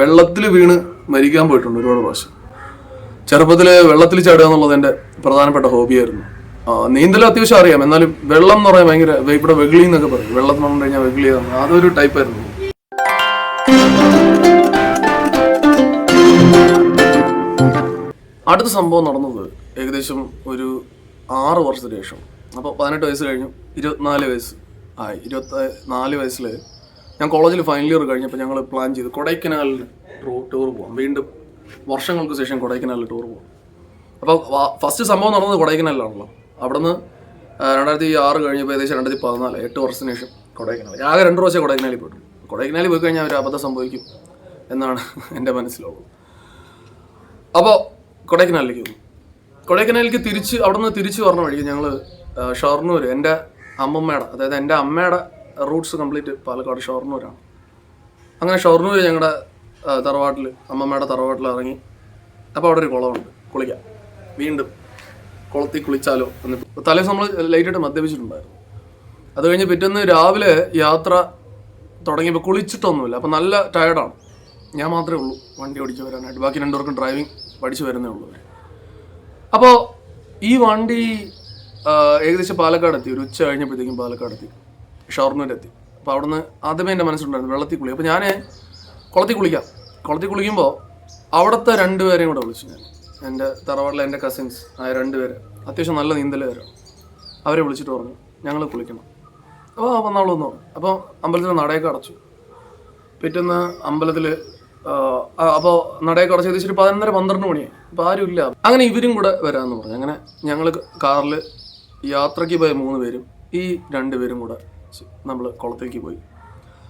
വെള്ളത്തിൽ വീണ് മരിക്കാൻ പോയിട്ടുണ്ട് ഒരുപാട് പ്രാവശ്യം. ചെറുപ്പത്തിൽ വെള്ളത്തിൽ ചാടുക എന്നുള്ളത് എന്റെ പ്രധാനപ്പെട്ട ഹോബിയായിരുന്നു നീന്തൽ അത്യാവശ്യം അറിയാം. എന്നാലും വെള്ളം എന്ന് പറയാൻ ഭയങ്കര ഇവിടെ വെഗിളി എന്നൊക്കെ പറയും. വെള്ളം എന്ന് പറഞ്ഞു കഴിഞ്ഞാൽ വെഗിളി അതൊരു ടൈപ്പായിരുന്നു അടുത്ത സംഭവം നടന്നത് ഏകദേശം ഒരു ആറ് വർഷത്തിന് ശേഷം. അപ്പോൾ പതിനെട്ട് വയസ്സ് കഴിഞ്ഞു. ഇരുപത്തിനാല് വയസ്സ്. ആയി. ഇരുപത്തി നാല് വയസ്സിൽ ഞാൻ കോളേജിൽ ഫൈനൽ ഇയർ കഴിഞ്ഞപ്പോൾ ഞങ്ങൾ പ്ലാൻ ചെയ്ത്. കൊടൈക്കനാലിൽ ടൂർ പോകാം വീണ്ടും വർഷങ്ങൾക്ക് ശേഷം കൊടൈക്കനാലിൽ ടൂർ പോകാം അപ്പോൾ ഫസ്റ്റ് സംഭവം നടന്നത് കൊടൈക്കനാലിലാണല്ലോ. അവിടുന്ന് രണ്ടായിരത്തി ആറ് കഴിഞ്ഞപ്പോൾ ഏകദേശം രണ്ടായിരത്തി പതിനാല് എട്ട് വർഷത്തിന് ശേഷം കൊടൈക്കനാൽ. ആകെ രണ്ട് പ്രാവശ്യം കൊടൈക്കനാലിൽ പോയിട്ടു കൊടൈക്കനാലിൽ പോയി കഴിഞ്ഞാൽ ഒരു അബദ്ധം സംഭവിക്കും എന്നാണ് എന്റെ മനസ്സിലുള്ളത്. അപ്പോൾ കൊടൈക്കനാലിലേക്ക് പോകും കൊടൈക്കനാലിലേക്ക് തിരിച്ച് അവിടെ നിന്ന് തിരിച്ച് പറഞ്ഞ വഴിക്ക് ഞങ്ങൾ ഷൊർണൂർ എന്റെ അമ്മമ്മയുടെ അതായത് എന്റെ അമ്മയുടെ റൂട്ട്സ് കംപ്ലീറ്റ് പാലക്കാട് ഷൊർണൂരാണ് അങ്ങനെ ഷൊർണൂർ ഞങ്ങളുടെ തറവാട്ടിൽ അമ്മമ്മയുടെ തറവാട്ടിൽ ഇറങ്ങി അപ്പോൾ അവിടെ ഒരു കുളമുണ്ട് കുളിക്കാം. വീണ്ടും കുളത്തിൽ കുളിച്ചാലോ എന്ന്. തലേ നമ്മൾ ലൈറ്റായിട്ട് മദ്യപിച്ചിട്ടുണ്ടായിരുന്നു. അത് കഴിഞ്ഞ് പിറ്റേന്ന് രാവിലെ യാത്ര തുടങ്ങിയപ്പോൾ കുളിച്ചിട്ടൊന്നുമില്ല. അപ്പോൾ നല്ല ടയർഡാണ് ഞാൻ മാത്രമേ ഉള്ളൂ വണ്ടി ഓടിച്ച് വരാനായിട്ട്. ബാക്കി രണ്ടുപേർക്കും ഡ്രൈവിംഗ് പഠിച്ചു വരുന്നേ ഉള്ളൂ. അപ്പോൾ ഈ വണ്ടി ഏകദേശം പാലക്കാട് എത്തി ഒരു ഉച്ച കഴിഞ്ഞപ്പോഴത്തേക്കും പാലക്കാട് എത്തി ഷൊർണൂരെത്തി അപ്പോൾ അവിടുന്ന് ആദ്യമേ എന്റെ മനസ്സിലുണ്ടായിരുന്നു വെള്ളത്തിൽ കുളി. അപ്പോൾ ഞാൻ കുളത്തിൽ കുളിക്കാം. കുളത്തിൽ കുളിക്കുമ്പോൾ അവിടുത്തെ രണ്ടുപേരെയും കൂടെ വിളിച്ചു ഞാൻ. എന്റെ തറവാട്ടിലെ എന്റെ കസിൻസ് ആയ രണ്ടുപേര് അത്യാവശ്യം നല്ല നീന്തലുകാരാണ് അവരെ വിളിച്ചിട്ട് പറഞ്ഞു ഞങ്ങൾ കുളിക്കണം. അപ്പോൾ വന്നോളൂന്ന് പറഞ്ഞു. അപ്പോൾ അമ്പലത്തിൽ നടയൊക്കെ അടച്ചു. പിറ്റേന്ന് അമ്പലത്തിൽ അപ്പോൾ നടയൊക്കെ അടച്ച് ഏകദേശം പതിനൊന്നര പന്ത്രണ്ട് മണിയായി. അപ്പോൾ ആരും ഇല്ല. അങ്ങനെ ഇവരും കൂടെ വരാമെന്ന് പറഞ്ഞു. അങ്ങനെ ഞങ്ങൾ കാറിൽ യാത്രയ്ക്ക് പോയ മൂന്ന് പേരും ഈ രണ്ട് പേരും കൂടെ നമ്മൾ കുളത്തേക്ക് പോയി.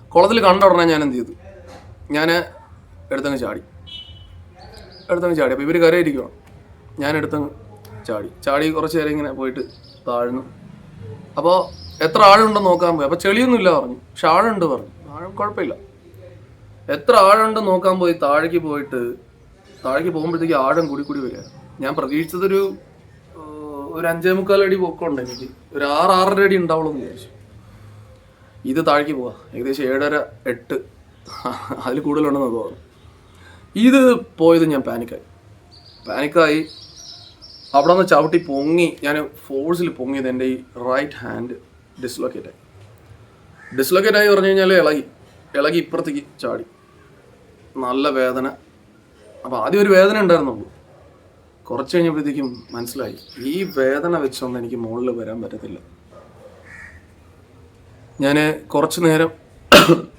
കുളത്തിൽ കണ്ട ഉടനെ ഞാൻ എന്ത് ചെയ്തു? ഞാൻ എടുത്തങ്ങ് ചാടി. എടുത്തങ്ങ് ചാടി. അപ്പോൾ ഇവർ കരയിരിക്കുവാണ് ഞാൻ എടുത്തങ്ങ് ചാടി. ചാടി കുറച്ച് നേരം ഇങ്ങനെ പോയിട്ട് താഴ്ന്നു. അപ്പോൾ എത്ര ആഴുണ്ടെന്ന് നോക്കാൻ പോയി. അപ്പോൾ ചെളിയൊന്നുമില്ല പറഞ്ഞു. പക്ഷെ ആഴുണ്ട് പറഞ്ഞു. ആഴം കുഴപ്പമില്ല. എത്ര ആഴമുണ്ട് നോക്കാൻ പോയി താഴേക്ക് പോയിട്ട് താഴേക്ക് പോകുമ്പോഴത്തേക്ക് ആഴം കൂടി കൂടി വരിക. ഞാൻ പ്രതീക്ഷിച്ചതൊരു ഒരു അഞ്ചേ മുക്കാൽ അടി പൊക്കമുണ്ട് എനിക്ക്. ഒരു ആറ് ആറര അടി ഉണ്ടാവുള്ളൂ എന്ന് വിചാരിച്ചു. ഇത് താഴേക്ക് പോവാ. ഏകദേശം ഏഴര എട്ട്. അതിൽ കൂടുതലുണ്ടെന്ന് തോന്നുന്നു. ഇത് പോയത് ഞാൻ പാനിക്കായി പാനിക്കായി അവിടെ നിന്ന് ചവിട്ടി പൊങ്ങി ഞാൻ ഫോഴ്സിൽ പൊങ്ങിയത് എന്റെ ഈ റൈറ്റ് ഹാൻഡ് ഡിസ്ലൊക്കേറ്റ് ആയി. ഡിസ്ലൊക്കേറ്റ് ആയി പറഞ്ഞു കഴിഞ്ഞാൽ ഇളകി. ഇളകി ഇപ്പുറത്തേക്ക് ചാടി. നല്ല വേദന. അപ്പോൾ ആദ്യം ഒരു വേദന ഉണ്ടായിരുന്നുള്ളൂ. കുറച്ച് കഴിഞ്ഞപ്പോഴത്തേക്കും മനസ്സിലായി. ഈ വേദന വെച്ചൊന്നും എനിക്ക് മുകളിൽ വരാൻ പറ്റത്തില്ല. ഞാൻ കുറച്ച് നേരം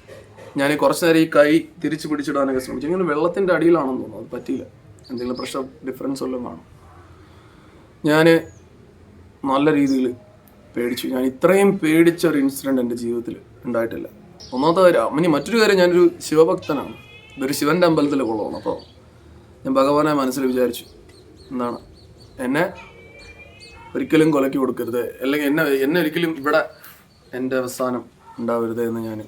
ഞാൻ കുറച്ച് നേരം ഈ കൈ തിരിച്ച് പിടിച്ചിടാനൊക്കെ ശ്രമിച്ചു. ഇങ്ങനെ വെള്ളത്തിന്റെ അടിയിലാണെന്ന് തോന്നുന്നു. അത് പറ്റിയില്ല. എന്തെങ്കിലും പ്രഷർ ഡിഫറൻസ് വല്ലതും കാണും. ഞാൻ നല്ല രീതിയിൽ പേടിച്ചു. ഞാൻ ഇത്രയും പേടിച്ച ഒരു ഇൻസിഡന്റ് എന്റെ ജീവിതത്തിൽ ഉണ്ടായിട്ടില്ല. ഒന്നാമത്തെ കാര്യം ഇനി മറ്റൊരു കാര്യം ഞാനൊരു ശിവഭക്തനാണ്. ഇതൊരു ശിവന്റെ അമ്പലത്തിലെ കുളമാണ്. അപ്പോൾ ഞാൻ ഭഗവാനെ മനസ്സിൽ വിചാരിച്ചു. എന്താണ്? എന്നെ ഒരിക്കലും കൊലക്കി കൊടുക്കരുത്. അല്ലെങ്കിൽ എന്നെ എന്നെ ഒരിക്കലും ഇവിടെ എന്റെ അവസാനം ഉണ്ടാവരുത് എന്ന് ഞാൻ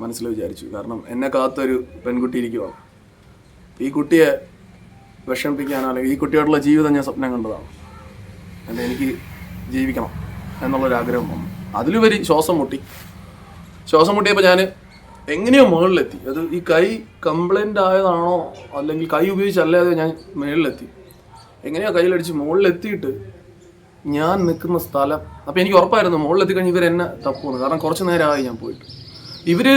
മനസ്സിൽ വിചാരിച്ചു. കാരണം എന്നെ കാത്തൊരു പെൺകുട്ടി ഇരിക്കുവാണ് ഈ കുട്ടിയെ വിഷമിപ്പിക്കാനോ അല്ലെങ്കിൽ ഈ കുട്ടിയോടുള്ള ജീവിതം ഞാൻ സ്വപ്നം കണ്ടതാണ്. അല്ല എനിക്ക് ജീവിക്കണം എന്നുള്ളൊരാഗ്രഹം വന്നു. അതിലുപരി ശ്വാസം മുട്ടി. ശ്വാസം മുട്ടിയപ്പോൾ ഞാൻ എങ്ങനെയോ മുകളിലെത്തി. അത് ഈ കൈ കംപ്ലൈന്റ് ആയതാണോ അല്ലെങ്കിൽ കൈ ഉപയോഗിച്ചല്ലാതെ ഞാൻ മുകളിലെത്തി എങ്ങനെയോ കയ്യിലടിച്ച് മുകളിലെത്തിയിട്ട് ഞാൻ നിൽക്കുന്ന സ്ഥലം. അപ്പോൾ എനിക്ക് ഉറപ്പായിരുന്നു മുകളിലെത്തി കഴിഞ്ഞ് ഇവർ എന്നെ തപ്പുന്നു കാരണം കുറച്ച് നേരമായി ഞാൻ പോയിട്ട്. ഇവർ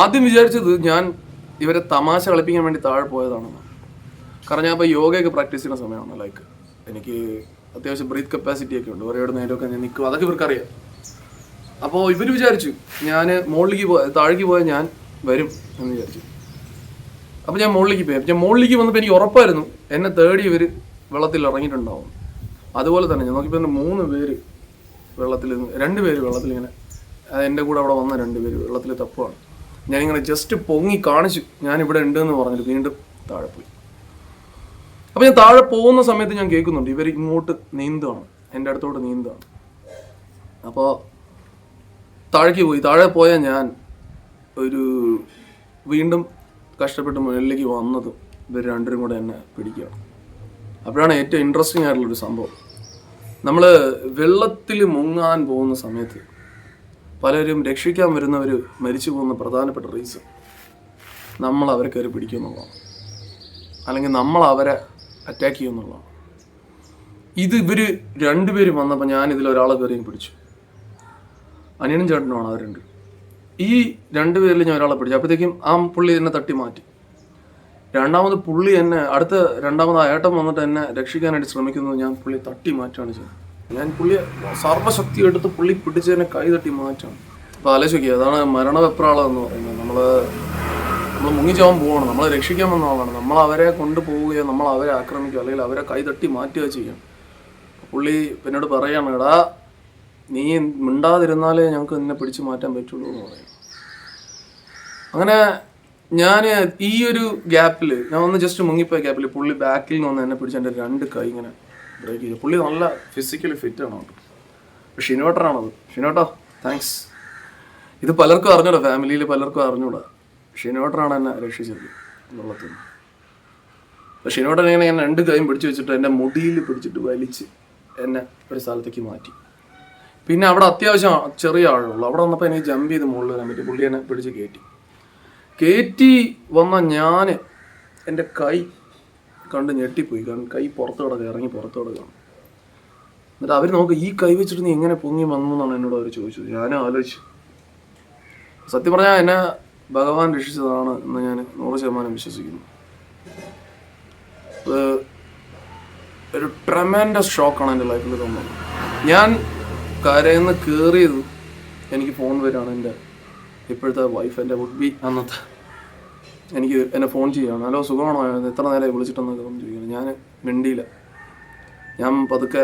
ആദ്യം വിചാരിച്ചത് ഞാൻ ഇവരെ തമാശ കളിപ്പിക്കാൻ വേണ്ടി താഴെ പോയതാണെന്ന്. കാരണം ഞാൻ ഇപ്പോൾ യോഗയൊക്കെ പ്രാക്ടീസ് ചെയ്യുന്ന സമയമാണ് ലൈക്ക് എനിക്ക് അത്യാവശ്യം ബ്രീത്ത് കപ്പാസിറ്റി ഒക്കെ ഉണ്ട്. ഒരേടെ നേരമൊക്കെ ഞാൻ നിൽക്കും. അതൊക്കെ ഇവർക്കറിയാം. അപ്പോൾ ഇവർ വിചാരിച്ചു ഞാൻ മുകളിലേക്ക് പോയ താഴേക്ക് പോയാൽ ഞാൻ വരും എന്ന് വിചാരിച്ചു. അപ്പോൾ ഞാൻ മുകളിലേക്ക് പോയി. ഞാൻ മുകളിലേക്ക് വന്നപ്പോൾ എനിക്ക് ഉറപ്പായിരുന്നു എന്നെ തേടി ഇവർ വെള്ളത്തിൽ ഇറങ്ങിയിട്ടുണ്ടാവും. അതുപോലെ തന്നെ ഞാൻ നോക്കിയപ്പോൾ തന്നെ മൂന്ന് പേര് വെള്ളത്തിൽ രണ്ട് പേര് വെള്ളത്തിൽ ഇങ്ങനെ എന്റെ കൂടെ അവിടെ വന്ന രണ്ട് പേര് വെള്ളത്തിൽ തപ്പുവാണ്. ഞാനിങ്ങനെ ജസ്റ്റ് പൊങ്ങി കാണിച്ചു ഞാൻ ഇവിടെ ഉണ്ടെന്ന് പറഞ്ഞിട്ട് വീണ്ടും താഴെ പോയി. അപ്പോൾ ഞാൻ താഴെ പോകുന്ന സമയത്ത് ഞാൻ കേൾക്കുന്നുണ്ട് ഇവർ ഇങ്ങോട്ട് നീന്തുകയാണ് എന്റെ അടുത്തോട്ട് നീന്തുകയാണ് അപ്പോൾ താഴേക്ക് പോയി താഴെ പോയ ഞാൻ ഒരു വീണ്ടും കഷ്ടപ്പെട്ട് മുകളിലേക്ക് വന്നതും ഇവർ രണ്ടുപേരും കൂടെ എന്നെ പിടിക്കുകയാണ്. അപ്പോഴാണ് ഏറ്റവും ഇൻട്രസ്റ്റിംഗ് ആയിട്ടുള്ളൊരു സംഭവം. നമ്മൾ വെള്ളത്തിൽ മുങ്ങാൻ പോകുന്ന സമയത്ത് പലരും രക്ഷിക്കാൻ വരുന്നവർ മരിച്ചു പോകുന്ന പ്രധാനപ്പെട്ട റീസൺ നമ്മൾ അവരെ കയറി പിടിക്കുന്നുള്ളതാണ് അല്ലെങ്കിൽ നമ്മൾ അവരെ അറ്റാക്ക് ചെയ്യുന്നുള്ളതാണ് ഇത് ഇവർ രണ്ടുപേരും വന്നപ്പോൾ ഞാൻ ഇതിൽ ഒരാളെ കയറിയും പിടിച്ചു. അനിയനും ചേട്ടനുമാണ് അവർ രണ്ട് ഈ രണ്ടുപേരിൽ ഞാൻ ഒരാളെ പിടിച്ചു. അപ്പോഴത്തേക്കും ആ പുള്ളി എന്നെ തട്ടി മാറ്റി. രണ്ടാമത് പുള്ളി എന്നെ അടുത്ത രണ്ടാമത് ആ ഏട്ടൻ വന്നിട്ട് എന്നെ രക്ഷിക്കാനായിട്ട് ശ്രമിക്കുന്നത് ഞാൻ പുള്ളി തട്ടി മാറ്റാണ് ചെയ്യുന്നത്. ഞാൻ പുള്ളിയെ സർവശക്തി എടുത്ത് പുള്ളി പിടിച്ചതിനെ കൈ തട്ടി മാറ്റാണ് അപ്പോൾ ആലോചിക്കുക അതാണ് മരണവെപ്രാളം എന്ന് പറയുന്നത്. നമ്മൾ നമ്മൾ മുങ്ങിച്ചാവാൻ പോവാണ്. നമ്മളെ രക്ഷിക്കാൻ വന്ന നമ്മൾ അവരെ കൊണ്ടുപോവുകയോ നമ്മൾ അവരെ ആക്രമിക്കുക അല്ലെങ്കിൽ അവരെ കൈ തട്ടി മാറ്റുക ചെയ്യും. പുള്ളി എന്നോട് പറയാണ് എടാ നീ മിണ്ടാതിരുന്നാലേ ഞങ്ങൾക്ക് നിന്നെ പിടിച്ചു മാറ്റാൻ പറ്റുള്ളൂ എന്ന് പറയും. അങ്ങനെ ഞാൻ ഈ ഒരു ഗ്യാപ്പിൽ ഞാൻ ഒന്ന് ജസ്റ്റ് മുങ്ങിപ്പോയ ഗ്യാപ്പിൽ പുള്ളി ബാക്കിൽ നിന്ന് ഒന്ന് എന്നെ പിടിച്ച് എന്റെ രണ്ട് കൈ ഇങ്ങനെ ബ്രേക്ക് ചെയ്തു. പുള്ളി നല്ല ഫിസിക്കലി ഫിറ്റ് ആണ് കേട്ടോ. ഷിനോട്ടറാണത് ഷിനോട്ടോ താങ്ക്സ് ഇത് പലർക്കും അറിഞ്ഞൂടാ ഫാമിലിയിൽ പലർക്കും അറിഞ്ഞൂടാ. ഷിനോട്ടറാണ് എന്നെ രക്ഷിച്ചത് എന്നുള്ളത്. ഷിനോട്ടൻ ഇങ്ങനെ ഞാൻ രണ്ട് കൈയും പിടിച്ചു വെച്ചിട്ട് എന്റെ മുടിയിൽ പിടിച്ചിട്ട് വലിച്ച് എന്നെ ഒരു സ്ഥലത്തേക്ക് മാറ്റി. പിന്നെ അവിടെ അത്യാവശ്യം ചെറിയ ആളുള്ളൂ. അവിടെ വന്നപ്പോൾ എനിക്ക് ജമ്പ് ചെയ്ത് മുകളിൽ വരാൻ പറ്റി. പുള്ളി എന്നെ പിടിച്ച് കയറ്റി കയറ്റി വന്ന ഞാൻ എന്റെ കൈ കണ്ട് ഞെട്ടിപ്പോയി. കാരണം കൈ പുറത്ത് കിടക്കുക ഇറങ്ങി പുറത്ത് കിടക്കുകയാണ് എന്നിട്ട് അവർ നോക്ക് ഈ കൈ വെച്ചിട്ട് നീ എങ്ങനെ പൊങ്ങി വന്നു എന്നാണ് എന്നോട് അവർ ചോദിച്ചത്. ഞാൻ ആലോചിച്ചു. സത്യം പറഞ്ഞാൽ എന്നെ ഭഗവാൻ രക്ഷിച്ചതാണ് എന്ന് ഞാൻ നൂറ് ശതമാനം വിശ്വസിക്കുന്നു. ഒരു ട്രമാൻഡസ് ഷോക്കാണ് എന്റെ ലൈഫിൽ തന്നത് ഞാൻ കരയിൽ നിന്ന് കയറിയത് എനിക്ക് ഫോൺ വരികയാണ് എന്റെ ഇപ്പോഴത്തെ വൈഫ് എന്റെ വുഡ് ബി അന്നത്തെ എനിക്ക് എന്നെ ഫോൺ ചെയ്യുകയാണ് ഹലോ സുഖമാണോ? എത്ര നേരമായി വിളിച്ചിട്ടെന്നൊക്കെ ഫോൺ ചോദിക്കണം ഞാൻ മിണ്ടിയില്ല. ഞാൻ പതുക്കെ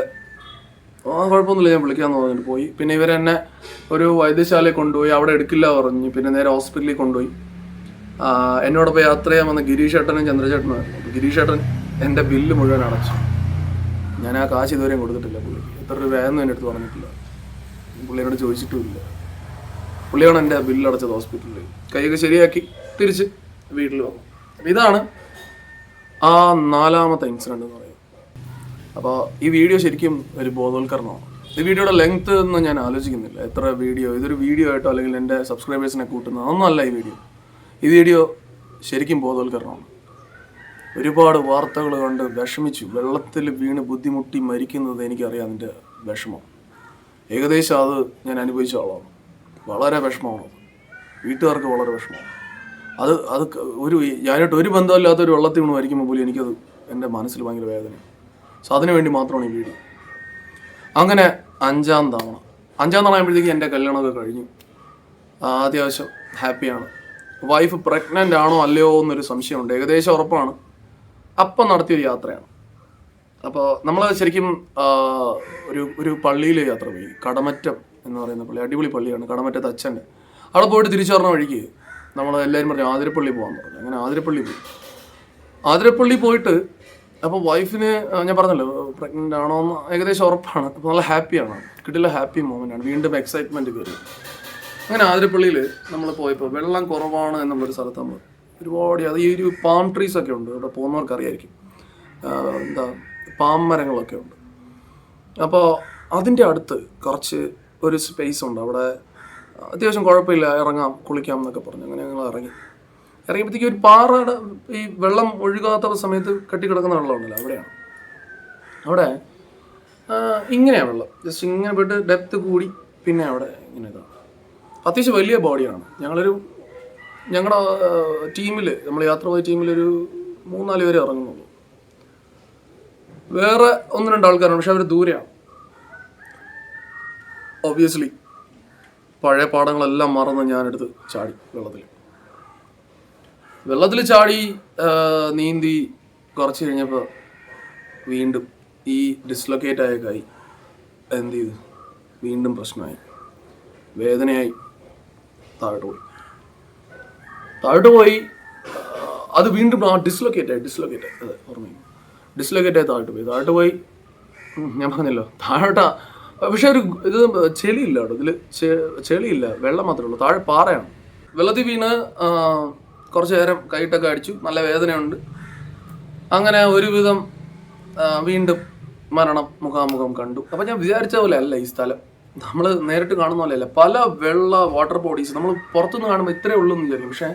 ആ കുഴപ്പമൊന്നുമില്ല ഞാൻ വിളിക്കാമെന്ന് പറഞ്ഞിട്ട് പോയി. പിന്നെ ഇവരെന്നെ ഒരു വൈദ്യശാലയിൽ കൊണ്ടുപോയി അവിടെ എടുക്കില്ല പറഞ്ഞു പിന്നെ നേരെ ഹോസ്പിറ്റലിൽ കൊണ്ടുപോയി. എന്നോട് എന്നോടൊപ്പം യാത്ര ചെയ്യാൻ വന്ന ഗിരീഷ് ഏട്ടനും ചന്ദ്രചേട്ടനും ഗിരീഷ് ഏട്ടൻ എന്റെ ബില്ല് മുഴുവൻ അടച്ചു. ഞാൻ ആ കാശ് ഇതുവരെയും കൊടുത്തിട്ടില്ല പുള്ളി. എത്ര രൂപയെന്നും എന്റെ അടുത്ത് പറഞ്ഞിട്ടില്ല. പുള്ളിയോട് ചോദിച്ചിട്ടുമില്ല. പുള്ളിയാണ് എന്റെ ബില്ല് അടച്ചത് ഹോസ്പിറ്റലിൽ. കൈയൊക്കെ ശരിയാക്കി തിരിച്ച് വീട്ടിൽ വന്നു. അപ്പം ഇതാണ് ആ നാലാമത്തെ ഇൻസിഡന്റ് എന്ന് പറയുന്നത്. അപ്പോൾ ഈ വീഡിയോ ശരിക്കും ഒരു ബോധവൽക്കരണമാണ്. ഈ വീഡിയോയുടെ ലെങ്ത് എന്ന് ഞാൻ ആലോചിക്കുന്നില്ല. എത്ര വീഡിയോ ഇതൊരു വീഡിയോ ആയിട്ടോ അല്ലെങ്കിൽ എന്റെ സബ്സ്ക്രൈബേഴ്സിനെ കൂട്ടുന്ന ഒന്നല്ല ഈ വീഡിയോ ഈ വീഡിയോ ശരിക്കും ബോധവൽക്കരണമാണ്. ഒരുപാട് വാർത്തകൾ കണ്ട് വിഷമിച്ചു. വെള്ളത്തിൽ വീണ് ബുദ്ധിമുട്ടി മരിക്കുന്നത് എനിക്കറിയാം അതിന്റെ വിഷമം. ഏകദേശം അത് ഞാൻ അനുഭവിച്ച ആളാണ്. വളരെ വിഷമമാണ് വീട്ടുകാർക്ക് വളരെ വിഷമമാണ്. അത് അത് ഒരു ഞാനായിട്ട് ഒരു ബന്ധമില്ലാത്ത ഒരു വെള്ളത്തിൽ വീണ് മരിക്കുമ്പോൾ പോലും എനിക്കത് എന്റെ മനസ്സിൽ ഭയങ്കര വേദന. സോ അതിനു വേണ്ടി മാത്രമാണ് ഈ വീഡിയോ അങ്ങനെ അഞ്ചാം തവണ അഞ്ചാം തവണ ആകുമ്പോഴത്തേക്ക് എന്റെ കല്യാണമൊക്കെ കഴിഞ്ഞു. അത്യാവശ്യം ഹാപ്പിയാണ്. വൈഫ് പ്രഗ്നന്റ് ആണോ അല്ലയോ എന്നൊരു സംശയമുണ്ട്. ഏകദേശം ഉറപ്പാണ്. അപ്പം നടത്തിയൊരു യാത്രയാണ്. അപ്പോൾ നമ്മൾ ശരിക്കും ഒരു ഒരു പള്ളിയിൽ യാത്ര പോയി. കടമറ്റം എന്ന് പറയുന്ന പള്ളി അടിപൊളി പള്ളിയാണ്. കടമറ്റത്ത് അച്ഛന്റെ. അവിടെ പോയിട്ട് തിരിച്ചു പറഞ്ഞ വഴിക്ക് നമ്മൾ എല്ലാവരും പറഞ്ഞു ആതിരപ്പള്ളി പോകാൻ പറഞ്ഞു. അങ്ങനെ ആതിരപ്പള്ളി പോയി. ആതിരപ്പള്ളി പോയിട്ട് അപ്പോൾ വൈഫിന് ഞാൻ പറഞ്ഞല്ലോ പ്രഗ്നന്റ് ആണോ എന്ന് ഏകദേശം ഉറപ്പാണ്. അപ്പോൾ നല്ല ഹാപ്പിയാണ്. കിട്ടില്ല ഹാപ്പി മൊമെന്റ് ആണ്. വീണ്ടും എക്സൈറ്റ്മെന്റ് കയറി അങ്ങനെ ആതിരപ്പള്ളിയിൽ നമ്മൾ പോയപ്പോൾ വെള്ളം കുറവാണ് എന്നുള്ളൊരു സ്ഥലത്ത് നമ്മൾ ഒരുപാട് അത് ഈ ഒരു പാം ട്രീസ് ഒക്കെ ഉണ്ട്. ഇവിടെ പോകുന്നവർക്ക് അറിയായിരിക്കും. എന്താ പാം മരങ്ങളൊക്കെ ഉണ്ട്. അപ്പോൾ അതിന്റെ അടുത്ത് കുറച്ച് ഒരു സ്പേസ് ഉണ്ട്. അവിടെ അത്യാവശ്യം കുഴപ്പമില്ല ഇറങ്ങാം കുളിക്കാം എന്നൊക്കെ പറഞ്ഞു. അങ്ങനെ ഞങ്ങൾ ഇറങ്ങി. ഇറങ്ങിയപ്പോഴത്തേക്ക് ഒരു പാറയുടെ ഈ വെള്ളം ഒഴുകാത്ത സമയത്ത് കെട്ടിക്കിടക്കുന്ന വെള്ളമുണ്ടല്ലോ അവിടെയാണ്. അവിടെ ഇങ്ങനെയാണ് വെള്ളം. ജസ്റ്റ് ഇങ്ങനെ പോയിട്ട് ഡെപ്ത് കൂടി പിന്നെ അവിടെ ഇങ്ങനെ ഇതാണ് അത്യാവശ്യം വലിയ ബോഡിയാണ്. ഞങ്ങളൊരു ഞങ്ങളുടെ ടീമിൽ നമ്മൾ യാത്ര പോയ ടീമിലൊരു മൂന്നാൽ പേര് ഇറങ്ങുന്നുള്ളൂ. വേറെ ഒന്ന് രണ്ട് ആൾക്കാരാണ് പക്ഷെ അവർ ദൂരെയാണ്. ഒബ്വിയസ്ലി പഴയ പാഠങ്ങളെല്ലാം മറന്ന് ഞാനെടുത്ത് ചാടി വെള്ളത്തിൽ. വെള്ളത്തിൽ ചാടി നീന്തി കുറച്ച് കഴിഞ്ഞപ്പോൾ വീണ്ടും ഈ ഡിസ്ലൊക്കേറ്റ് ആയ കൈ എന്ത് ചെയ്തു വീണ്ടും പ്രശ്നമായി. വേദനയായി താഴോട്ട് പോയി. താഴോട്ട് പോയി. അത് വീണ്ടും ആ ഡിസ്ലൊക്കേറ്റ് ആയി ഡിസ്ലൊക്കേറ്റ് ആയി അതെ ഓർമ്മ ഡിസ്ലൊക്കേറ്റ് ആയി താഴോട്ട് പോയി. താഴോട്ട് പോയി. ഞാൻ പറഞ്ഞല്ലോ. താഴോട്ടാ പക്ഷെ ഒരു ഇത് ചെളിയില്ല കേട്ടോ. ഇതിൽ ചെളിയില്ല. വെള്ളം മാത്രമേ ഉള്ളൂ. താഴെ പാറയാണ്. വെള്ളത്തിൽ വീണ് കുറച്ച് നേരം കൈയിട്ടൊക്കെ അടിച്ചു. നല്ല വേദനയുണ്ട്. അങ്ങനെ ഒരുവിധം വീണ്ടും മരണം മുഖാമുഖം കണ്ടു. അപ്പം ഞാൻ വിചാരിച്ച പോലെ അല്ല ഈ സ്ഥലം. നമ്മൾ നേരിട്ട് കാണുന്ന പോലെയല്ല പല വെള്ള വാട്ടർ ബോഡീസ് നമ്മൾ പുറത്തുനിന്ന് കാണുമ്പോൾ ഇത്രേ ഉള്ളൂ എന്ന് വിചാരിക്കും. പക്ഷേ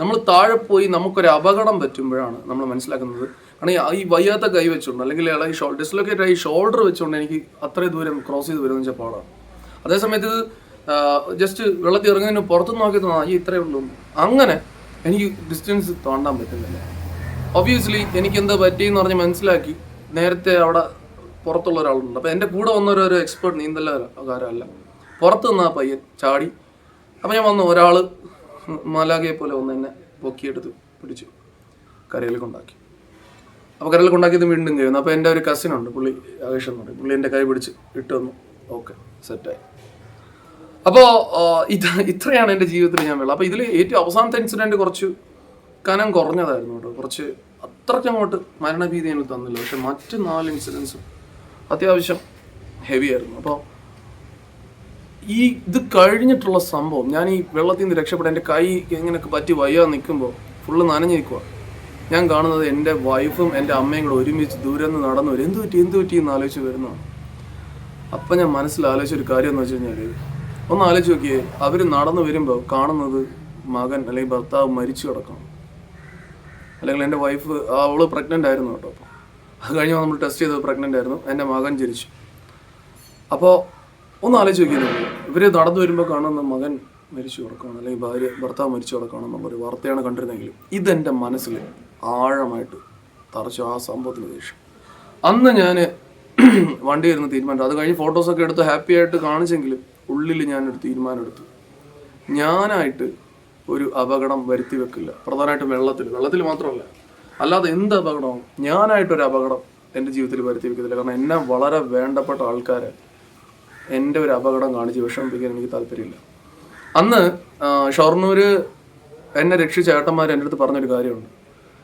നമ്മൾ താഴെ പോയി നമുക്കൊരു അപകടം പറ്റുമ്പോഴാണ് നമ്മൾ മനസ്സിലാക്കുന്നത്. കാരണം ഈ- വയ്യാത്ത കൈ വെച്ചുകൊണ്ട് അല്ലെങ്കിൽ അയാൾ ഈ ഷോൾഡർ ഡിസ്ലൊക്കേറ്റ് ആയി ഷോൾഡർ വെച്ചുകൊണ്ട് എനിക്ക് അത്രയും ദൂരം ക്രോസ് ചെയ്ത് വരുന്ന വെച്ചാൽ പാടാണ് അതേസമയത്ത് ഇത് ജസ്റ്റ് വെള്ളത്തിൽ ഇറങ്ങുന്നതിന് പുറത്തു നോക്കി ഈ ഇത്രയേ ഉള്ളൂ. അങ്ങനെ എനിക്ക് ഡിസ്റ്റൻസ് താണ്ടാൻ പറ്റുന്നില്ല. ഒബ്വിയസ്ലി എനിക്ക് എന്താ പറ്റിയെന്ന് പറഞ്ഞ് മനസ്സിലാക്കി നേരത്തെ അവിടെ പുറത്തുള്ള ഒരാളുണ്ട്. അപ്പോൾ എന്റെ കൂടെ വന്ന ഒരു എക്സ്പേർട്ട് നീന്തലുകാരല്ല പുറത്ത് നിന്ന് ആ പയ്യൻ ചാടി. അപ്പോൾ ഞാൻ വന്നു ഒരാൾ മലാഗയെ പോലെ വന്ന് എന്നെ പൊക്കിയെടുത്ത് പിടിച്ചു കരയിൽ കൊണ്ടാക്കി അപ്പോൾ കരളിൽ കൊണ്ടാക്കിയത് വീണ്ടും കഴിയുന്നു അപ്പോൾ എന്റെ ഒരു കസിൻ ഉണ്ട് പുള്ളി ആകേഷ് എന്ന് പറയും. പുള്ളി എന്റെ കൈ പിടിച്ച് ഇട്ട് വന്നു ഓക്കെ സെറ്റായി അപ്പോൾ ഇത് ഇത്രയാണ് എന്റെ ജീവിതത്തിൽ ഞാൻ വെള്ളം അപ്പോൾ ഇതിൽ ഏറ്റവും അവസാനത്തെ ഇൻസിഡന്റ് കുറച്ച് കനം കുറഞ്ഞതായിരുന്നു കേട്ടോ. കുറച്ച് അത്രയ്ക്ക് അങ്ങോട്ട് മരണഭീതി എനിക്ക് തന്നില്ല. പക്ഷെ മറ്റ് നാല് ഇൻസിഡൻസും അത്യാവശ്യം ഹെവി ആയിരുന്നു. അപ്പോൾ ഈ ഇത് കഴിഞ്ഞിട്ടുള്ള സംഭവം ഞാൻ ഈ വെള്ളത്തിൽ നിന്ന് രക്ഷപ്പെടാൻ എന്റെ കൈ എങ്ങനെയൊക്കെ പറ്റി വയ്യാതെ നിൽക്കുമ്പോൾ ഫുള്ള് നനഞ്ഞിരിക്കുക ഞാൻ കാണുന്നത് എന്റെ വൈഫും എന്റെ അമ്മയും കൂടെ ഒരുമിച്ച് ദൂരെ നിന്ന് നടന്നു വരും എന്ത് പറ്റി എന്ത് പറ്റി എന്ന് ആലോചിച്ച് വരുന്നു അപ്പം ഞാൻ മനസ്സിൽ ആലോചിച്ച ഒരു കാര്യം എന്ന് വെച്ച് കഴിഞ്ഞാൽ ഒന്ന് ആലോചിച്ച് നോക്കിയേ അവർ നടന്നു വരുമ്പോൾ കാണുന്നത് മകൻ അല്ലെങ്കിൽ ഭർത്താവ് മരിച്ചു കിടക്കണം. അല്ലെങ്കിൽ എന്റെ വൈഫ് അവൾ പ്രഗ്നന്റ് ആയിരുന്നു കേട്ടോ അത് കഴിഞ്ഞ് നമ്മൾ ടെസ്റ്റ് ചെയ്തത് പ്രഗ്നന്റ് ആയിരുന്നു. എന്റെ മകൻ ജനിച്ചു. അപ്പോൾ ഒന്ന് ആലോചിച്ച് നോക്കിയത് ഇവർ നടന്നു വരുമ്പോൾ കാണുന്ന മകൻ മരിച്ചു കിടക്കുകയാണ് അല്ലെങ്കിൽ ഭാര്യ ഭർത്താവ് മരിച്ചു കിടക്കണം എന്നുള്ളൊരു വാർത്തയാണ് കണ്ടിരുന്നെങ്കിലും ഇതെന്റെ മനസ്സിൽ ആഴമായിട്ട് തറച്ചു ആ സംഭവത്തിന് ദേഷ്യം അന്ന് ഞാൻ വണ്ടി ഇരുന്ന് തീരുമാനം അത് കഴിഞ്ഞ് ഫോട്ടോസൊക്കെ എടുത്ത് ഹാപ്പി ആയിട്ട് കാണിച്ചെങ്കിലും ഉള്ളിൽ ഞാനൊരു തീരുമാനം എടുത്തു. ഞാനായിട്ട് ഒരു അപകടം വരുത്തി വെക്കില്ല. പ്രധാനമായിട്ടും വെള്ളത്തിൽ വെള്ളത്തിൽ മാത്രമല്ല അല്ലാതെ എന്ത് അപകടവും ഞാനായിട്ടൊരു അപകടം എന്റെ ജീവിതത്തിൽ വരുത്തി വെക്കത്തില്ല. കാരണം എന്നെ വളരെ വേണ്ടപ്പെട്ട ആൾക്കാരെ എന്റെ ഒരു അപകടം കാണിച്ച് വിഷമിപ്പിക്കാൻ എനിക്ക് താല്പര്യമില്ല. അന്ന് ഷൊർണൂർ എന്നെ രക്ഷിച്ച ഏട്ടന്മാർ എന്റെ അടുത്ത് പറഞ്ഞൊരു കാര്യമുണ്ട്.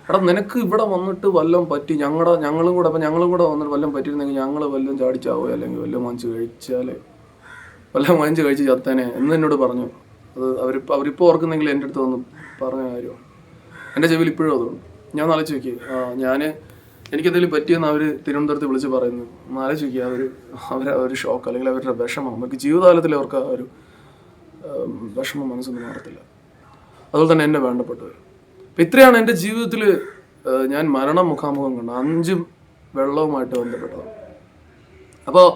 എടാ നിനക്ക് ഇവിടെ വന്നിട്ട് വല്ലതും പറ്റി ഞങ്ങളുടെ ഞങ്ങളും കൂടെ അപ്പം ഞങ്ങളും കൂടെ വന്നിട്ട് വല്ലതും പറ്റിയിരുന്നെങ്കിൽ ഞങ്ങൾ വല്ലതും ചാടിച്ചാവോ? അല്ലെങ്കിൽ വല്ലതും വാങ്ങിച്ച് കഴിച്ചാലേ? വല്ലതും വാങ്ങിച്ച് കഴിച്ച് ചത്തേനെ? എന്ന് എന്നോട് പറഞ്ഞു. അത് അവരിപ്പോൾ അവരിപ്പോൾ ഓർക്കുന്നെങ്കിൽ എന്റെ അടുത്ത് വന്ന് പറഞ്ഞ കാര്യമാണ് എന്റെ ചെവിയിൽ ഇപ്പോഴും അതുകൊണ്ട് ഞാൻ ആലോചിച്ച് നോക്കി ഞാൻ എനിക്കെന്തെങ്കിലും പറ്റിയെന്ന് അവർ തിരുവനന്തപുരത്ത് വിളിച്ച് പറയുന്നു. ഒന്ന് ആലോചിച്ച് നോക്കി അവർ അവരെ ഒരു ഷോക്ക് അല്ലെങ്കിൽ അവരുടെ വിഷമം. നമുക്ക് ജീവിതകാലത്തിൽ അവർക്ക് ആ ഒരു വിഷമം മനസ്സൊന്നും മാറത്തില്ല. അതുപോലെ തന്നെ എന്നെ വേണ്ടപ്പെട്ടവർ ഇത്രയാണ് എന്റെ ജീവിതത്തിൽ ഞാൻ മരണം മുഖാമുഖം കണ്ട അഞ്ചും വെള്ളവുമായിട്ട് ബന്ധപ്പെട്ടതാണ് അപ്പോൾ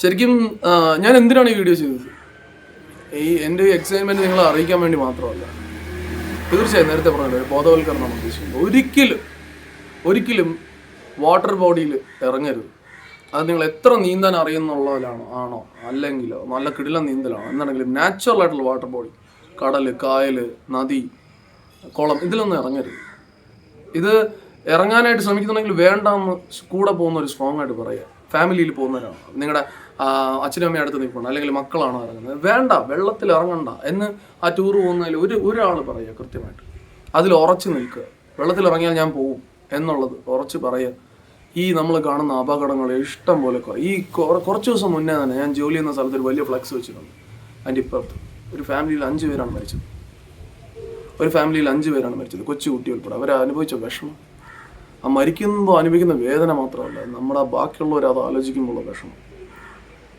ശരിക്കും ഞാൻ എന്തിനാണ് ഈ വീഡിയോ ചെയ്തത്? ഈ എന്റെ എക്സൈറ്റ്മെന്റ് നിങ്ങളെ അറിയിക്കാൻ വേണ്ടി മാത്രമല്ല. തീർച്ചയായും നേരത്തെ പറഞ്ഞല്ലോ ബോധവൽക്കരണം ഉദ്ദേശിക്കുന്നത്. ഒരിക്കലും ഒരിക്കലും വാട്ടർ ബോഡിയിൽ ഇറങ്ങരുത്. അത് നിങ്ങൾ എത്ര നീന്താൻ അറിയുന്നുള്ളവരാണോ ആണോ? അല്ലെങ്കിലോ? നല്ല കിടിലം നീന്തലാണോ? എന്നാണെങ്കിലും നാച്ചുറൽ ആയിട്ടുള്ള വാട്ടർ ബോഡി കടൽ കായൽ നദി കുളം. ഇതിലൊന്നും ഇറങ്ങരുത്. ഇത് ഇറങ്ങാനായിട്ട് ശ്രമിക്കുന്നുണ്ടെങ്കിൽ വേണ്ടാന്ന് കൂടെ പോകുന്ന ഒരു സ്ട്രോങ് ആയിട്ട് പറയുക. ഫാമിലിയിൽ പോകുന്നവരാണ്. നിങ്ങളുടെ അച്ഛനും അമ്മയും അടുത്ത് നിൽക്കണം അല്ലെങ്കിൽ മക്കളാണോ ഇറങ്ങുന്നത്? വേണ്ട വെള്ളത്തിൽ ഇറങ്ങണ്ട എന്ന് ആ ടൂർ പോകുന്നതിൽ ഒരു ഒരാൾ പറയുക കൃത്യമായിട്ട്. അതിൽ ഉറച്ചു നിൽക്കുക. വെള്ളത്തിൽ ഇറങ്ങിയാൽ ഞാൻ പോകും എന്നുള്ളത് ഉറച്ച് പറയുക. ഈ നമ്മൾ കാണുന്ന അപകടങ്ങൾ ഇഷ്ടം പോലെ ഈ കുറച്ച് ദിവസം മുന്നേ തന്നെ ഞാൻ ജോലി ചെയ്യുന്ന സ്ഥലത്ത് ഒരു വലിയ ഫ്ലക്സ് വെച്ചിട്ടുണ്ട്. അതിന്റെ ഇപ്പുറത്ത്. ഒരു ഫാമിലിയിൽ അഞ്ച് പേരാണ് മരിച്ചത്. ഒരു ഫാമിലിയിൽ അഞ്ച് പേരാണ് മരിച്ചത്. കൊച്ചു കുട്ടി ഉൾപ്പെടെ. അവർ അനുഭവിച്ച വിഷമം. ആ മരിക്കുമ്പോൾ അനുഭവിക്കുന്ന വേദന മാത്രമല്ല നമ്മുടെ ബാക്കിയുള്ളവർ അത് ആലോചിക്കുമ്പോൾ വിഷമം.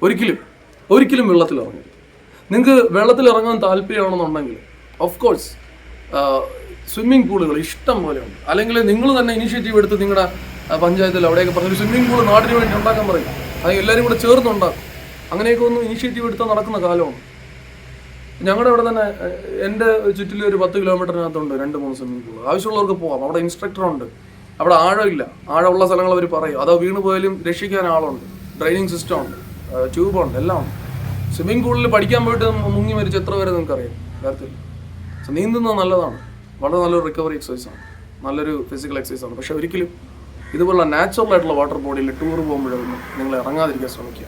ഒരിക്കലും ഒരിക്കലും വെള്ളത്തിൽ ഇറങ്ങരുത്. നിങ്ങൾക്ക് വെള്ളത്തിൽ ഇറങ്ങാൻ താല്പര്യമാണെന്നുണ്ടെങ്കിൽ ഓഫ് കോഴ്സ് സ്വിമ്മിംഗ് പൂളുകൾ ഇഷ്ടം പോലെയുണ്ട് അല്ലെങ്കിൽ നിങ്ങൾ തന്നെ ഇനിഷ്യേറ്റീവ് എടുത്ത് നിങ്ങളുടെ പഞ്ചായത്തിൽ അവിടെയൊക്കെ പറഞ്ഞൊരു സ്വിമ്മിംഗ് പൂൾ നാടിന് വേണ്ടി ഉണ്ടാക്കാൻ പറയും. അത് എല്ലാവരും കൂടെ ചേർന്നുണ്ടാക്കും. അങ്ങനെയൊക്കെ ഒന്ന് ഇനിഷ്യേറ്റീവ് എടുത്താൽ നടക്കുന്ന കാലമാണ്. ഞങ്ങളുടെ ഇവിടെ തന്നെ എന്റെ ചുറ്റിൽ ഒരു പത്ത് കിലോമീറ്ററിനകത്തുണ്ട് രണ്ട് മൂന്ന് സ്വിമ്മിംഗ് പൂൾ ആവശ്യമുള്ളവർക്ക് പോവാം. അവിടെ ഇൻസ്ട്രക്ടർ ഉണ്ട്. അവിടെ ആഴമില്ല. ആഴമുള്ള സ്ഥലങ്ങൾ അവർ പറയും. അതോ വീണ് പോയാലും രക്ഷിക്കാൻ ആളുണ്ട്. ഡ്രൈനിങ് സിസ്റ്റം ഉണ്ട്. ട്യൂബുണ്ട് എല്ലാം ഉണ്ട്. സ്വിമ്മിംഗ് പൂളിൽ പഠിക്കാൻ പോയിട്ട് മുങ്ങി മരിച്ച് എത്ര പേരെ നിങ്ങൾക്ക് അറിയാം കാര്യത്തിൽ നീന്തുന്നത് നല്ലതാണ്. വളരെ നല്ലൊരു റിക്കവറി എക്സസൈസ് ആണ്. നല്ലൊരു ഫിസിക്കൽ എക്സസൈസ് ആണ്. പക്ഷെ ഒരിക്കലും ഇതുപോലുള്ള നാച്ചുറൽ ആയിട്ടുള്ള വാട്ടർ ബോഡിയിൽ ടൂർ പോകുമ്പോഴൊന്നും നിങ്ങൾ ഇറങ്ങാതിരിക്കാൻ ശ്രമിക്കുക.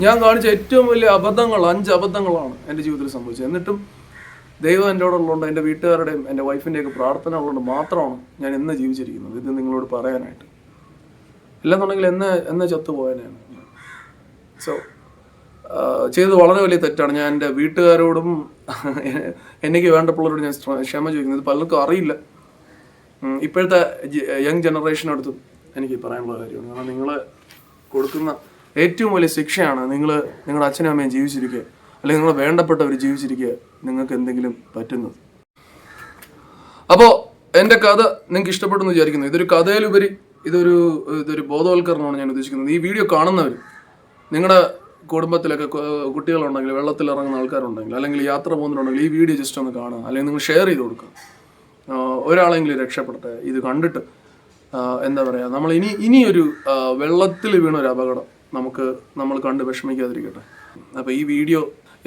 ഞാൻ കാണിച്ച ഏറ്റവും വലിയ അബദ്ധങ്ങൾ അഞ്ച് അബദ്ധങ്ങളാണ് എന്റെ ജീവിതത്തിൽ സംഭവിച്ചത്. എന്നിട്ടും ദൈവം എന്റെ കൂടെ ഉള്ളതുകൊണ്ട് എന്റെ വീട്ടുകാരുടെയും എന്റെ വൈഫിന്റെയൊക്കെ പ്രാർത്ഥന ഉള്ളതുകൊണ്ട് മാത്രമാണ് ഞാൻ എന്ന് ജീവിച്ചിരിക്കുന്നത്. ഇത് നിങ്ങളോട് പറയാനായിട്ട്. ഇല്ലെന്നുണ്ടെങ്കിൽ എന്നെ എന്നെ ചത്തുപോയനാണ് സോ ചെയ്തത് വളരെ വലിയ തെറ്റാണ്. ഞാൻ എന്റെ വീട്ടുകാരോടും എനിക്ക് വേണ്ടപ്പോഴോട് ഞാൻ ക്ഷമ ചോദിക്കുന്നത് പലർക്കും അറിയില്ല. ഇപ്പോഴത്തെ യങ് ജനറേഷനടുത്തും എനിക്ക് പറയാനുള്ള കാര്യമാണ്. കാരണം നിങ്ങൾ കൊടുക്കുന്ന ഏറ്റവും വലിയ ശിക്ഷയാണ് നിങ്ങൾ നിങ്ങളുടെ അച്ഛനും അമ്മയും ജീവിച്ചിരിക്കുക അല്ലെങ്കിൽ നിങ്ങളെ വേണ്ടപ്പെട്ടവർ ജീവിച്ചിരിക്കുക നിങ്ങൾക്ക് എന്തെങ്കിലും പറ്റുന്നത് അപ്പോൾ എന്റെ കഥ നിങ്ങൾക്ക് ഇഷ്ടപ്പെട്ടു എന്ന് വിചാരിക്കുന്നു. ഇതൊരു കഥയിലുപരി ഇതൊരു ഇതൊരു ബോധവൽക്കരണമാണ് ഞാൻ ഉദ്ദേശിക്കുന്നത്. ഈ വീഡിയോ കാണുന്നവർ നിങ്ങളുടെ കുടുംബത്തിലൊക്കെ കുട്ടികളുണ്ടെങ്കിൽ വെള്ളത്തിൽ ഇറങ്ങുന്ന ആൾക്കാരുണ്ടെങ്കിൽ അല്ലെങ്കിൽ യാത്ര പോകുന്നവരുണ്ടെങ്കിൽ ഈ വീഡിയോ ജസ്റ്റ് ഒന്ന് കാണുക. അല്ലെങ്കിൽ നിങ്ങൾ ഷെയർ ചെയ്ത് കൊടുക്കുക. ഒരാളെങ്കിലും രക്ഷപ്പെടട്ടെ. ഇത് കണ്ടിട്ട് എന്താ പറയുക നമ്മൾ ഇനി ഇനിയൊരു വെള്ളത്തിൽ വീണ ഒരു അപകടം. നമുക്ക് നമ്മൾ കണ്ട് വിഷമിക്കാതിരിക്കട്ടെ. അപ്പോൾ ഈ വീഡിയോ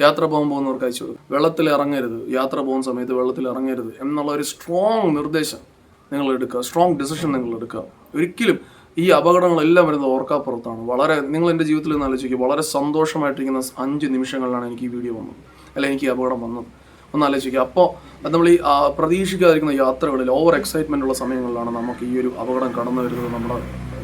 യാത്ര പോകാൻ പോകുന്നവർക്ക് അയച്ചു കൊടുക്കും. വെള്ളത്തിൽ ഇറങ്ങരുത്. യാത്ര പോകുന്ന സമയത്ത് വെള്ളത്തിൽ ഇറങ്ങരുത് എന്നുള്ള ഒരു സ്ട്രോങ് നിർദ്ദേശം നിങ്ങൾ എടുക്കുക. സ്ട്രോങ് ഡിസിഷൻ നിങ്ങൾ എടുക്കുക. ഒരിക്കലും ഈ അപകടങ്ങളെല്ലാം വരുന്നത് ഓർക്കാപ്പുറത്താണ് വളരെ നിങ്ങൾ എന്റെ ജീവിതത്തിൽ നിന്ന് ആലോചിക്കുക. വളരെ സന്തോഷമായിട്ടിരിക്കുന്ന അഞ്ച് നിമിഷങ്ങളിലാണ് എനിക്ക് ഈ വീഡിയോ വന്നത്. അല്ല എനിക്ക് ഈ അപകടം വന്നത്. ഒന്ന് ആലോചിക്കുക. അപ്പോൾ നമ്മൾ ഈ പ്രതീക്ഷിക്കാതിരിക്കുന്ന യാത്രകളിൽ ഓവർ എക്സൈറ്റ്മെന്റ് ഉള്ള സമയങ്ങളിലാണ് നമുക്ക് ഈ ഒരു അപകടം കടന്നു വരുന്നത് നമ്മുടെ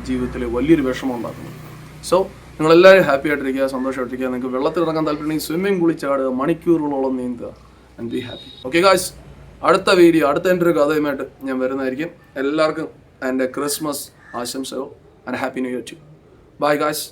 ജീവിതത്തിൽ വലിയൊരു വിഷമം ഉണ്ടാക്കുന്നത്. സോ നിങ്ങളെല്ലാവരും ഹാപ്പി ആയിട്ടിരിക്കുക സന്തോഷമായിട്ടിരിക്കുക നിങ്ങൾക്ക് വെള്ളത്തിൽ ഇറങ്ങാൻ താല്പര്യമുണ്ടെങ്കിൽ സ്വിമ്മിംഗ് പൂളിൽ മണിക്കൂറുകളോളം നീന്തുക and be happy okay guys അടുത്ത വീഡിയോ അടുത്ത എന്റെ ഒരു കഥയുമായിട്ട് ഞാൻ വരുന്നതായിരിക്കും. എല്ലാവർക്കും എന്റെ ക്രിസ്മസ് ആശംസകൾ and happy new year to bye guys